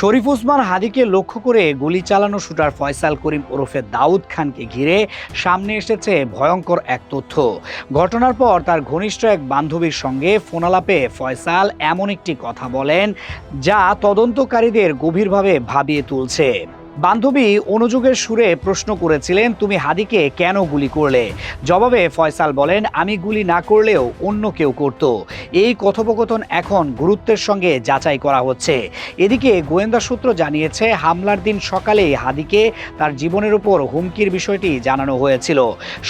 শরীফ উসমান হাদিকে লক্ষ্য করে গুলি চালানো শুটার ফয়সাল করিম ওরফে দাউদ খানকে ঘিরে সামনে এসেছে ভয়ঙ্কর এক তথ্য। ঘটনার পর তার ঘনিষ্ঠ এক বান্ধবীর সঙ্গে ফোনালাপে ফয়সাল এমন একটি কথা বলেন, যা তদন্তকারীদের গভীরভাবে ভাবিয়ে তুলছে। বান্ধবী অনুযোগের সুরে প্রশ্ন করেছিলেন, তুমি হাদিকে কেন গুলি করলে? জবাবে ফয়সাল বলেন, আমি গুলি না করলেও অন্য কেউ করত। এই কথোপকথন এখন গুরুত্বের সঙ্গে যাচাই করা হচ্ছে। এদিকে গোয়েন্দা সূত্র জানিয়েছে, হামলার দিন সকালে হাদিকে তার জীবনের উপর হুমকির বিষয়টি জানানো হয়েছিল।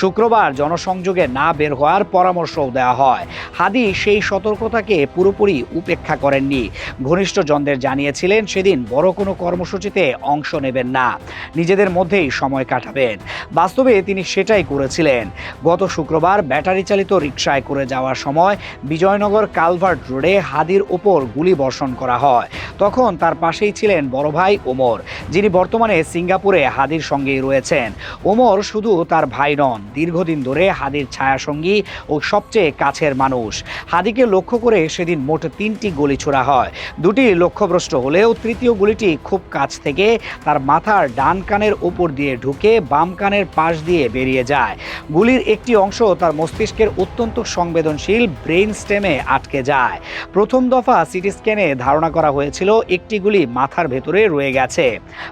শুক্রবার জনসংযোগে না বের হওয়ার পরামর্শও দেওয়া হয়। হাদি সেই সতর্কতাকে পুরোপুরি উপেক্ষা করেননি। ঘনিষ্ঠজনদের জানিয়েছিলেন, সেদিন বড় কোনো কর্মসূচিতে অংশ নেবেন না। নিজেদের মধ্যেই সময় কাটাবেন। বাস্তবে তিনি সেটাই করেছিলেন। গত শুক্রবার ব্যাটারি চালিত রিকশায় করে যাওয়ার সময় বিজয়নগর কালভার্ট রোডে হাদির ওপর গুলি বর্ষণ করা হয়। তখন তার পাশেই ছিলেন বড় ভাই ওমর। যিনি বর্তমানে সিঙ্গাপুরে হাদির সঙ্গেই রয়েছেন। ওমর শুধু তার ভাই নন, দীর্ঘদিন ধরে হাদির ছায়াসঙ্গী ও সবচেয়ে কাছের মানুষ। হাদিকে লক্ষ্য করে সেদিন মোট তিনটি গুলি ছোড়া হয়। দুটি লক্ষ্যভ্রষ্ট হলেও তৃতীয় গুলিটি খুব কাছ থেকে তার মাথার ডান কানের ওপর দিয়ে ঢুকে বাম কানের পাশ দিয়ে বেরিয়ে যায়। গুলির একটি অংশ তার মস্তিষ্কের অত্যন্ত সংবেদনশীল ব্রেইন স্টেমে আটকে যায়। প্রথম দফা সিটি স্ক্যানে ধারণা করা হয়েছিল, একটি গুলি মাথার ভেতরে রয়ে গেছে।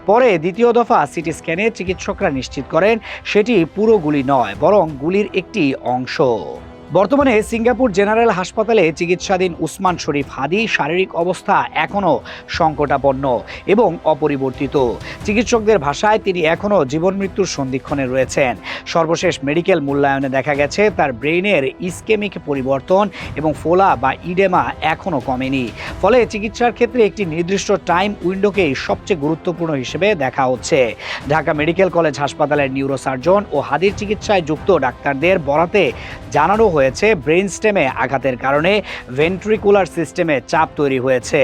পরে দ্বিতীয় দফা সিটি স্ক্যানে চিকিৎসকরা নিশ্চিত করেন সেটি পুরো গুলি নয়, বরং গুলির একটি অংশ। বর্তমানে সিঙ্গাপুর জেনারেল হাসপাতালে চিকিৎসাধীন উসমান শরীফ হাদি শারীরিক অবস্থা এখনও সংকটাপন্ন এবং অপরিবর্তিত। চিকিৎসকদের ভাষায় তিনি এখনও জীবন মৃত্যুর সন্ধিক্ষণে রয়েছেন। সর্বশেষ মেডিকেল মূল্যায়নে দেখা গেছে, তার ব্রেইনের ইস্কেমিক পরিবর্তন এবং ফোলা বা ইডেমা এখনও কমেনি। ফলে চিকিৎসার ক্ষেত্রে একটি নির্দিষ্ট টাইম উইন্ডোকেই সবচেয়ে গুরুত্বপূর্ণ হিসেবে দেখা হচ্ছে। ঢাকা মেডিকেল কলেজ হাসপাতালের নিউরোসার্জন ও হাদির চিকিৎসায় যুক্ত ডাক্তারদের বরাতে জানানো হয়েছে ব্রেন স্টেমে আঘাতের কারণে, ভেন্ট্রিকুলার সিস্টেমে চাপ তৈরি হয়েছে।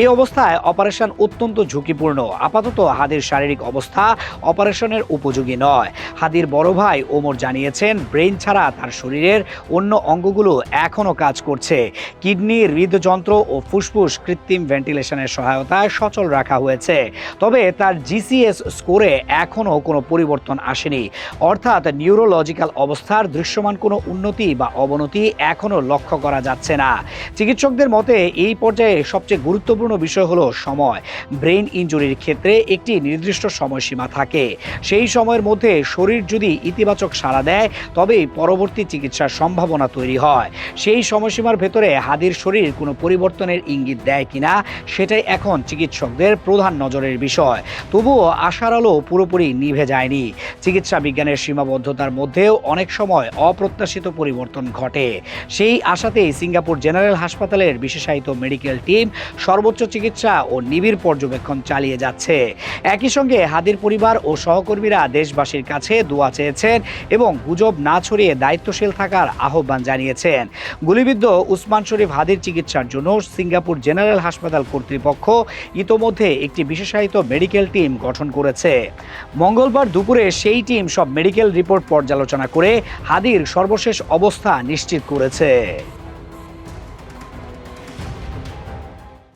এই অবস্থায় অপারেশন অত্যন্ত ঝুঁকিপূর্ণ। আপাতত হাদির শারীরিক অবস্থা অপারেশনের উপযোগী নয়। হাদির বড় ভাই ওমর জানিয়েছেন ব্রেন ছাড়া তার শরীরের অন্য অঙ্গগুলো এখনও কাজ করছে। কিডনি, হৃদযন্ত্র ও ফুসফুস কৃত্রিম ভেন্টিলেশনের সহায়তায় সচল রাখা হয়েছে। তবে তার জিসিএস স্কোরে এখনও কোনো পরিবর্তন আসেনি। অর্থাৎ নিউরোলজিক্যাল অবস্থার দৃশ্যমান কোনো উন্নতি বা অবনতি এখনও লক্ষ্য করা যাচ্ছে না। চিকিৎসকদের মতে, এই পর্যায়ে সবচেয়ে গুরুত্বপূর্ণ বিষয় হলো সময়। ব্রেন ইঞ্জুরির ক্ষেত্রে একটি নির্দিষ্ট সময়সীমা থাকে। সেই সময়ের মধ্যে শরীর যদি ইতিবাচক সাড়া দেয় তবেই পরবর্তী চিকিৎসার সম্ভাবনা তৈরি হয়। সেই সময়সীমার ভেতরে হাদির শরীর কোনো পরিবর্তনের ইঙ্গিত দেয় কিনা, সেটাই এখন চিকিৎসকদের প্রধান নজরের বিষয়। তবুও আশার আলো পুরোপুরি নিভে যায়নি। চিকিৎসা বিজ্ঞানের সীমাবদ্ধতার মধ্যেও অনেক সময় অপ্রত্যাশিত পরিবর্তন ঘটে। সেই আশাতেই সিঙ্গাপুর জেনারেল হাসপাতালের বিশেষায়িত মেডিকেল টিম সর্বোচ্চ চিকিৎসা ও নিবিড় পর্যবেক্ষণ চালিয়ে যাচ্ছে। একই সঙ্গে হাদির পরিবার ও সহকর্মীরা দেশবাসীর কাছে দোয়া চেয়েছেন এবং গুজব না ছড়িয়ে দায়িত্বশীল থাকার আহ্বান জানিয়েছেন। গুলিবিদ্ধ উসমান শরীফ হাদির চিকিৎসার জন্য সিঙ্গাপুর জেনারেল হাসপাতাল কর্তৃপক্ষ ইতোমধ্যে একটি বিশেষায়িত মেডিকেল টিম গঠন করেছে। মঙ্গলবার দুপুরে সেই টিম সব মেডিকেল রিপোর্ট পর্যালোচনা করে হাদির সর্বশেষ অবস্থা নিশ্চিত করেছে।